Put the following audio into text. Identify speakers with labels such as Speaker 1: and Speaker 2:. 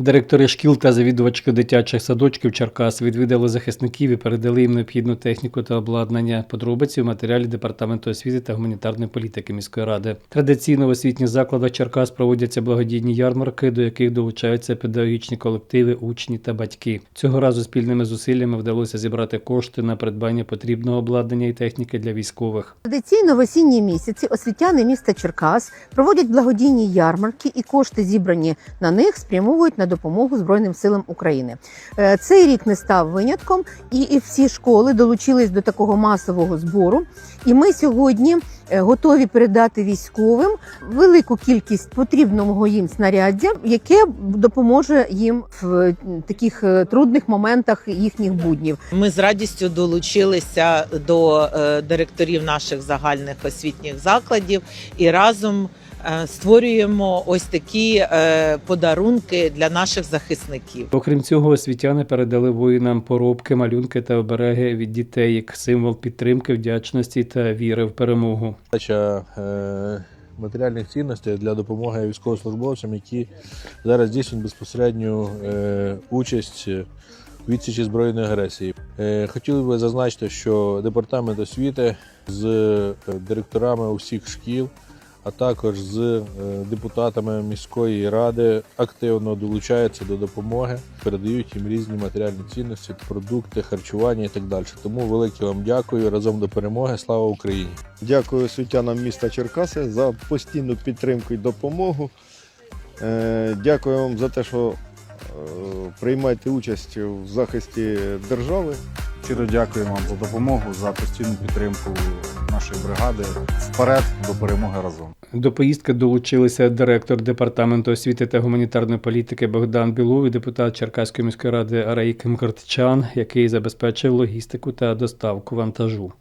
Speaker 1: Директори шкіл та завідувачки дитячих садочків Черкас відвідали захисників і передали їм необхідну техніку та обладнання. Подробиці в матеріалі департаменту освіти та гуманітарної політики міської ради. Традиційно в освітніх закладах Черкас проводяться благодійні ярмарки, до яких долучаються педагогічні колективи, учні та батьки. Цього разу спільними зусиллями вдалося зібрати кошти на придбання потрібного обладнання і техніки для військових.
Speaker 2: Традиційно в осінні місяці освітяни міста Черкас проводять благодійні ярмарки, і кошти, зібрані на них, спрямовують на допомогу Збройним силам України. Е, Цей рік не став винятком, і, всі школи долучились до такого масового збору. І ми сьогодні готові передати військовим велику кількість потрібного їм снаряддя, яке допоможе їм в е, таких е, трудних моментах їхніх буднів.
Speaker 3: Ми з радістю долучилися до е, директорів наших загальних освітніх закладів і разом е, створюємо ось такі е, подарунки для наших захисників.
Speaker 1: Окрім цього, освітяни передали воїнам поробки, малюнки та обереги від дітей як символ підтримки, вдячності та віри в перемогу.
Speaker 4: Дача е, матеріальних цінностей для допомоги військовослужбовцям, які зараз здійснюють безпосередню е, участь у відсічі збройної агресії. Хотів хотіли би зазначити, що департамент освіти з е, директорами усіх шкіл, а також з е, депутатами міської ради активно долучаються до допомоги, передають їм різні матеріальні цінності, продукти, харчування і так далі. Тому велике вам дякую разом до перемоги. Слава Україні!
Speaker 5: Дякую освітянам міста Черкаси за постійну підтримку і допомогу. Е, Дякую вам за те, що е, приймаєте участь в захисті держави.
Speaker 6: Щиро дякуємо вам за допомогу, за постійну підтримку нашої бригади. Вперед до перемоги разом.
Speaker 1: До поїздки долучилися директор департаменту освіти та гуманітарної політики Богдан Білов і депутат Черкаської міської ради Араїк Мкартчан, який забезпечив логістику та доставку вантажу.